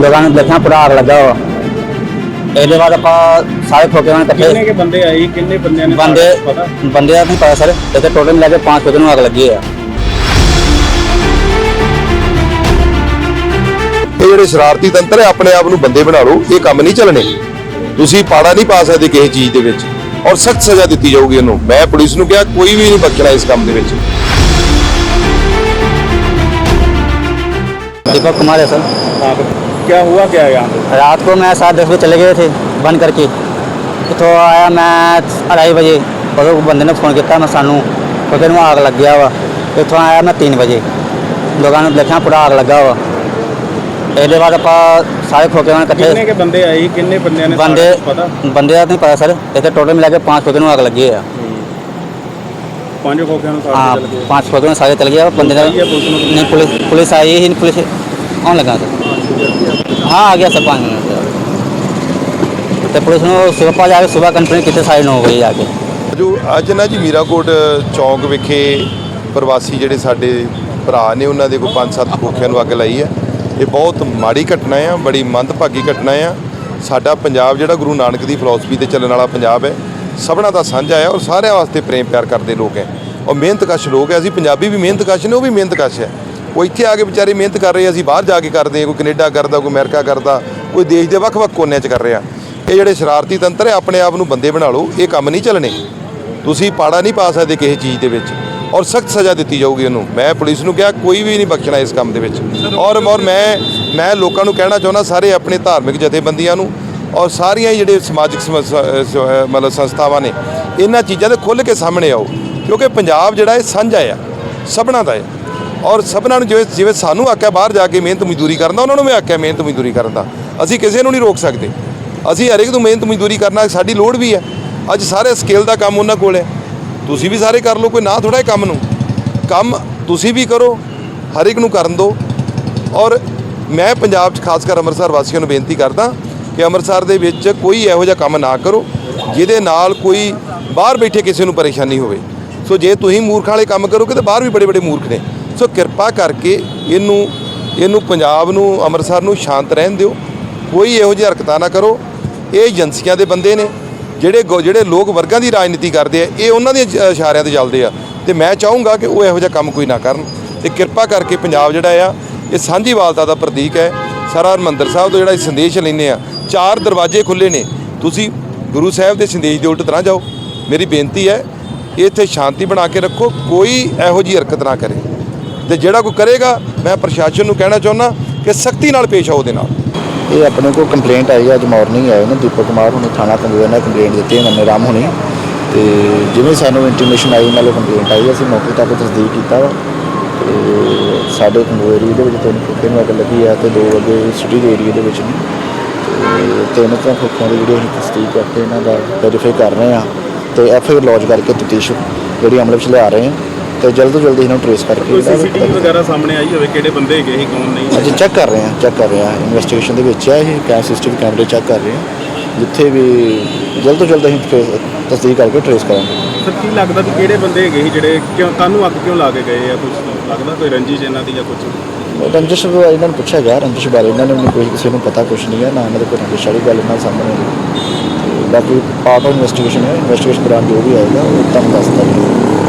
ਲੋਕਾਂ ਨੂੰ ਦੇਖਿਆ ਪੂਰਾ ਆਗ ਲੱਗਾ ਹੋਇਆ ਇਹਦੇ ਬਾਅਦ ਆਪਾਂ ਸਾਰੇ ਖੋਕੇ ਨਾਲ ਕਿੰਨੇ ਕੇ ਬੰਦੇ ਆਏ ਕਿੰਨੇ ਬੰਦਿਆਂ ਨੇ ਬੰਦੇ ਬੰਦੇ ਦਾ ਨਹੀਂ ਪਤਾ ਸਰ? ਇੱਥੇ ਟੋਟਲ ਮਿਲਾ ਕੇ ਪੰਜ ਖੋਕੇ ਨੂੰ ਆਗ ਲੱਗੀ ਆ। ਇਹ ਜਿਹੜੇ ਸ਼ਰਾਰਤੀ ਤੰਤਰ ਹੈ ਆਪਣੇ ਆਪ ਨੂੰ ਬੰਦੇ ਬਣਾ ਲਓ। ਇਹ ਕੰਮ ਨਹੀਂ ਚੱਲਣੇ। ਤੁਸੀਂ ਪਾੜਾ ਨਹੀਂ ਪਾ ਸਕਦੇ ਕਿਸੇ ਚੀਜ਼ ਦੇ ਵਿੱਚ। ਔਰ ਸਖਤ ਸਜ਼ਾ ਦਿੱਤੀ ਜਾਊਗੀ ਇਹਨੂੰ। ਮੈਂ ਪੁਲਿਸ ਨੂੰ ਕਿਹਾ ਕੋਈ ਵੀ ਨਹੀਂ ਬਚਣਾ ਇਸ ਕੰਮ ਦੇ ਵਿੱਚ। ਦੀਪਕ ਕੁਮਾਰ ਹੈ ਸਰ। ਆਪ क्या हुआ क्या है यहाँ पे रात को मैं सात दस बजे चले गए थे बंद करके तो आया मैं अढ़ाई बजे और वो बंदे ने फोन किया मैं सानू तो फिर मैं आग लग गया वा इतों आया मैं तीन बजे लोगों ने देखा पूरा आग लगा वा ਇਹਦੇ ਬਾਅਦ ਆਪਾਂ ਸਾਰੇ ਖੋਕੇ ਉਹਨਾਂ ਕਿੰਨੇ ਇਕੱਠੇ ਕੇ ਬੰਦੇ ਆਏ ਕਿੰਨੇ ਬੰਦਿਆਂ ਨੇ ਬੰਦੇ ਪਤਾ ਬੰਦੇ ਦਾ ਨਹੀਂ ਪਤਾ ਸਰ ਇੱਥੇ ਟੋਟਲ ਮਿਲਾ ਕੇ ਪੰਜ ਖੋਕੇ ਨੂੰ ਅੱਗ ਲੱਗੀ ਆ ਪੰਜ ਖੋਖਿਆਂ ਨੂੰ ਹਾਂ ਸਾੜ ਕੇ ਚਲੇ ਪੰਜ ਖੋਕੇ ਨੂੰ ਸਾਰੇ ਚਲ ਗਿਆ ਬੰਦੇ ਦਾ ਆਈ ਹੈ ਪੁਲਿਸ ਨੂੰ? ਨਹੀਂ ਪੁਲਿਸ ਪੁਲਿਸ आई ही नहीं पुलिस कौन लगा सर हाँ आ गया सर पाँच मिनट तो पुलिस ने सुबह पाँच जाके सुबह कंप्लेन कितने साढ़े नौ बजे जाके ਜੋ ਅੱਜ ਨਾ ਜੀ ਮੀਰਾਕੋਟ ਚੌਂਕ ਵਿਖੇ ਪ੍ਰਵਾਸੀ ਜਿਹੜੇ ਸਾਡੇ ਭਰਾ ਨੇ ਉਹਨਾਂ ਦੇ ਕੋਈ ਪੰਜ ਸੱਤ ਖੋਖਿਆਂ ਨੂੰ ਅੱਗ ਲਾਈ ਹੈ ਇਹ ਬਹੁਤ ਮਾੜੀ ਘਟਨਾ ਆ ਬੜੀ ਮੰਦਭਾਗੀ ਘਟਨਾ ਆ ਸਾਡਾ ਪੰਜਾਬ ਜਿਹੜਾ ਗੁਰੂ ਨਾਨਕ ਦੀ ਫਿਲਾਸਫੀ ਤੇ ਚੱਲਣ ਵਾਲਾ ਪੰਜਾਬ ਹੈ ਸਭਨਾ ਦਾ ਸਾਂਝਾ ਹੈ ਔਰ ਸਾਰਿਆਂ ਵਾਸਤੇ ਪ੍ਰੇਮ ਪਿਆਰ ਕਰਦੇ ਲੋਕ ਹੈ ਔਰ ਮਿਹਨਤਕਸ਼ ਲੋਕ ਹੈ ਅਸੀਂ ਪੰਜਾਬੀ ਵੀ ਮਿਹਨਤਕਸ਼ ਨੇ ਉਹ ਵੀ ਮਿਹਨਤਕਸ਼ ਹੈ ਉਹ ਇੱਥੇ ਆ ਕੇ ਵਿਚਾਰੇ ਮਿਹਨਤ ਕਰ ਰਹੇ ਅਸੀਂ ਬਾਹਰ ਜਾ ਕੇ ਕਰਦੇ ਹਾਂ, ਕੋਈ ਕੈਨੇਡਾ ਕਰਦਾ, ਕੋਈ ਅਮਰੀਕਾ ਕਰਦਾ, ਕੋਈ ਦੇਸ਼ ਦੇ ਵੱਖ-ਵੱਖ ਕੋਨਿਆਂ 'ਚ ਕਰ ਰਿਹਾ। ਇਹ ਜਿਹੜੇ ਸ਼ਰਾਰਤੀ ਤੰਤਰ ਹੈ, ਆਪਣੇ ਆਪ ਨੂੰ ਬੰਦੇ ਬਣਾ ਲਓ, ਇਹ ਕੰਮ ਨਹੀਂ ਚੱਲਣੇ। ਤੁਸੀਂ ਪਾੜਾ ਨਹੀਂ ਪਾ ਸਕਦੇ ਕਿਸੇ ਚੀਜ਼ ਦੇ ਵਿੱਚ ਔਰ ਸਖਤ ਸਜ਼ਾ ਦਿੱਤੀ ਜਾਊਗੀ ਉਹਨੂੰ। ਮੈਂ ਪੁਲਿਸ ਨੂੰ ਕਿਹਾ, ਕੋਈ ਵੀ ਨਹੀਂ ਬਖਸ਼ਣਾ ਇਸ ਕੰਮ ਦੇ ਵਿੱਚ। ਔਰ ਔਰ ਮੈਂ ਮੈਂ ਲੋਕਾਂ ਨੂੰ ਕਹਿਣਾ ਚਾਹੁੰਦਾ, ਸਾਰੇ ਆਪਣੇ ਧਾਰਮਿਕ ਜਥੇਬੰਦੀਆਂ ਨੂੰ ਔਰ ਸਾਰੀਆਂ ਹੀ ਜਿਹੜੇ ਸਮਾਜਿਕ ਸਮ- ਮਤਲਬ ਸੰਸਥਾਵਾਂ ਨੇ, ਇਹਨਾਂ ਚੀਜ਼ਾਂ ਦੇ ਖੁੱਲ੍ਹ ਕੇ ਸਾਹਮਣੇ ਆਓ। ਕਿਉਂਕਿ ਪੰਜਾਬ ਜਿਹੜਾ ਇਹ ਸਾਂਝਾ ਆ, ਸਭਨਾ ਦਾ ਹੈ ਔਰ ਸਭਨਾਂ ਨੂੰ ਜਿਵੇਂ ਜਿਵੇਂ ਸਾਨੂੰ ਆਖਿਆ ਬਾਹਰ ਜਾ ਕੇ ਮਿਹਨਤ ਮਜ਼ਦੂਰੀ ਕਰਨ ਦਾ, ਉਹਨਾਂ ਨੂੰ ਵੀ ਆਖਿਆ ਮਿਹਨਤ ਮਜ਼ਦੂਰੀ ਕਰਨ ਦਾ। ਅਸੀਂ ਕਿਸੇ ਨੂੰ ਨਹੀਂ ਰੋਕ ਸਕਦੇ। ਅਸੀਂ ਹਰੇਕ ਨੂੰ ਮਿਹਨਤ ਮਜ਼ਦੂਰੀ ਕਰਨਾ ਸਾਡੀ ਲੋੜ ਵੀ ਹੈ। ਅੱਜ ਸਾਰੇ ਸਕੇਲ ਦਾ ਕੰਮ ਉਹਨਾਂ ਕੋਲ ਹੈ। ਤੁਸੀਂ ਵੀ ਸਾਰੇ ਕਰ ਲਓ, ਕੋਈ ਨਾ ਥੋੜਾ ਕੰਮ ਨੂੰ। ਕੰਮ ਤੁਸੀਂ ਵੀ ਕਰੋ ਹਰ ਇੱਕ ਨੂੰ ਕਰਨ ਦਿਓ। ਔਰ ਮੈਂ ਪੰਜਾਬ 'ਚ ਖਾਸ ਕਰ ਅੰਮ੍ਰਿਤਸਰ ਵਾਸੀਆਂ ਨੂੰ ਬੇਨਤੀ ਕਰਦਾ ਕਿ ਅੰਮ੍ਰਿਤਸਰ ਦੇ ਵਿੱਚ ਕੋਈ ਇਹੋ ਜਿਹਾ ਕੰਮ ਨਾ ਕਰੋ, ਜਿਹਦੇ ਨਾਲ ਕੋਈ ਬਾਹਰ ਬੈਠੇ ਕਿਸੇ ਨੂੰ ਪਰੇਸ਼ਾਨੀ ਹੋਵੇ। ਸੋ ਜੇ ਤੁਸੀਂ ਮੂਰਖਾਂ ਵਾਲੇ ਕੰਮ ਕਰੋਗੇ ਤਾਂ ਬਾਹਰ ਵੀ ਬੜੇ ਬੜੇ ਮੂਰਖ ਨੇ। ਸੋ ਕਿਰਪਾ ਕਰਕੇ ਇਹਨੂੰ ਇਹਨੂੰ ਪੰਜਾਬ ਨੂੰ, ਅੰਮ੍ਰਿਤਸਰ ਨੂੰ ਸ਼ਾਂਤ ਰਹਿਣ ਦਿਓ। ਕੋਈ ਇਹੋ ਜਿਹੀ ਹਰਕਤਾਂ ਨਾ ਕਰੋ। ਇਹ ਏਜੰਸੀਆਂ ਦੇ ਬੰਦੇ ਨੇ, ਜਿਹੜੇ ਗੋ- ਜਿਹੜੇ ਲੋਕ ਵਰਗਾਂ ਦੀ ਰਾਜਨੀਤੀ ਕਰਦੇ ਆ, ਇਹ ਉਹਨਾਂ ਦੇ ਇਸ਼ਾਰਿਆਂ ਤੇ ਚੱਲਦੇ ਆ। ਤੇ ਮੈਂ ਚਾਹੂੰਗਾ ਕਿ ਉਹ ਇਹੋ ਜਿਹਾ ਕੰਮ ਕੋਈ ਨਾ ਕਰਨ। ਤੇ ਕਿਰਪਾ ਕਰਕੇ ਪੰਜਾਬ ਜਿਹੜਾ ਆ, ਇਹ ਸਾਂਝੀਵਾਲਤਾ ਦਾ ਪ੍ਰਤੀਕ ਹੈ। ਸਾਰਾ ਹਰਿਮੰਦਰ ਸਾਹਿਬ ਤੋਂ ਜਿਹੜਾ ਇਹ ਸੰਦੇਸ਼ ਲੈਂਦੇ ਆ, ਚਾਰ ਦਰਵਾਜ਼ੇ ਖੁੱਲੇ ਨੇ। ਤੁਸੀਂ ਗੁਰੂ ਸਾਹਿਬ ਦੇ ਸੰਦੇਸ਼ ਦੇ ਉਲਟ ਤਰ੍ਹਾਂ ਜਾਓ। ਮੇਰੀ ਬੇਨਤੀ ਹੈ, ਇੱਥੇ ਸ਼ਾਂਤੀ ਬਣਾ ਕੇ ਰੱਖੋ। ਕੋਈ ਇਹੋ ਜਿਹੀ ਹਰਕਤ ਨਾ ਕਰੇ। ਤੇ ਜਿਹੜਾ ਕੋਈ ਕਰੇਗਾ, ਮੈਂ ਪ੍ਰਸ਼ਾਸਨ ਨੂੰ ਕਹਿਣਾ ਚਾਹੁੰਦਾ ਕਿ ਸਖਤੀ ਨਾਲ ਪੇਸ਼ ਆਓ ਉਹਦੇ ਨਾਲ। ਇਹ ਆਪਣੇ ਕੋਲ ਕੰਪਲੇਂਟ ਆਈ ਅੱਜ ਮਾਰਨਿੰਗ ਆਏ ਨੇ, ਦੀਪਕ ਕੁਮਾਰ ਹੁਣੇ ਥਾਣਾ ਕੰਗੋਇਆ ਨੇ ਕੰਪਲੇਂਟ ਦਿੱਤੀ ਮੰਨੇ ਰਾਮ ਹੁਣੇ। ਤੇ ਜਿਵੇਂ ਸਾਨੂੰ ਇੰਟੀਮੇਸ਼ਨ ਆਈ ਨਾਲੇ ਕੰਪਲੇਂਟ ਆਈ, ਅਸੀਂ ਮੌਕੇ ਤੱਕ ਤਸਦੀਕ ਕੀਤਾ ਵਾ। ਤੇ ਸਾਡੇ ਕੰਗੋਇਆ ਦੇ ਵਿੱਚ ਤਿੰਨ ਖੋਖੇ ਨੂੰ ਅੱਗ ਲੱਗੀ ਆ ਤੇ ਦੋ ਅੱਗੇ ਸਿਟੀ ਦੇ ਏਰੀਏ ਦੇ ਵਿੱਚ ਨੇ। ਤੇ ਤਿੰਨ ਤੋਂ ਖੋਖਿਆਂ ਦੀ ਜਿਹੜੀ ਅਸੀਂ ਤਸਦੀਕ ਕਰਕੇ ਇਹਨਾਂ ਦਾ ਵੈਰੀਫਾਈ ਕਰ ਰਹੇ ਆ, ਤੇ ਐਫ ਆਈ ਲੌਜ ਕਰਕੇ ਤਫਤੀਸ਼ ਜਿਹੜੀ ਅਮਲ ਵਿੱਚ ਲਿਆ ਰਹੇ ਆ। ਤੇ ਜਲਦ ਤੋਂ ਜਲਦ ਇਹਨਾਂ ਨੂੰ ਟ੍ਰੇਸ ਕਰਕੇ ਕੋਈ ਸੀਸੀਟੀਵੀ ਵਗੈਰਾ ਸਾਹਮਣੇ ਆਈ ਹੋਵੇ ਕਿਹੜੇ ਬੰਦੇ ਹੈਗੇ ਸੀ ਕੌਣ ਨਹੀਂ ਅਸੀਂ ਚੈੱਕ ਕਰ ਰਹੇ ਹਾਂ ਚੈੱਕ ਕਰ ਰਹੇ ਹਾਂ। ਇਨਵੈਸਟੀਗੇਸ਼ਨ ਦੇ ਵਿੱਚ ਹੈ ਇਹ ਕੈਮ ਸਿਸਟਮ ਕੈਮਰੇ ਚੈੱਕ ਕਰ ਰਹੇ ਹਾਂ। ਜਿੱਥੇ ਵੀ ਜਲਦ ਤੋਂ ਜਲਦ ਅਸੀਂ ਤਸਦੀਕ ਕਰਕੇ ਟ੍ਰੇਸ ਕਰਾਂਗੇ। ਸਰ ਕੀ ਲੱਗਦਾ ਵੀ ਕਿਹੜੇ ਬੰਦੇ ਹੈਗੇ ਸੀ ਜਿਹੜੇ ਕਿਉਂ ਕਾਹਨੂੰ ਅੱਗ ਕਿਉਂ ਲਾ ਕੇ ਗਏ ਆ ਕੁਝ ਲੱਗਦਾ ਕੋਈ ਰੰਜਿਸ਼ ਇਹਨਾਂ ਦੀ ਜਾਂ ਕੁਝ ਰੰਜਿਸ਼ ਬਾਰੇ ਇਹਨਾਂ ਨੂੰ ਪੁੱਛਿਆ ਗਿਆ। ਰੰਜਿਸ਼ ਬਾਰੇ ਇਹਨਾਂ ਨੇ ਕੋਈ ਕਿਸੇ ਨੂੰ ਪਤਾ ਕੁਝ ਨਹੀਂ ਹੈ ਨਾ ਇਹਨਾਂ ਦੇ ਕੋਈ ਰੰਜਿਸ਼ ਵਾਲੀ ਗੱਲ ਇਹਨਾਂ ਸਾਹਮਣੇ ਆਈ। ਬਾਕੀ ਪਾਰਟ ਆਫ ਇਨਵੈਸਟੀਗੇਸ਼ਨ ਹੈ। ਇਨਵੈਸਟੀਗੇਸ਼ਨ ਦੌਰਾਨ ਜੋ ਵੀ ਆਏਗਾ ਉਹ ਤੁਹਾਨੂੰ ਦੱਸ ਦਿੱਤਾ ਜਾਏਗਾ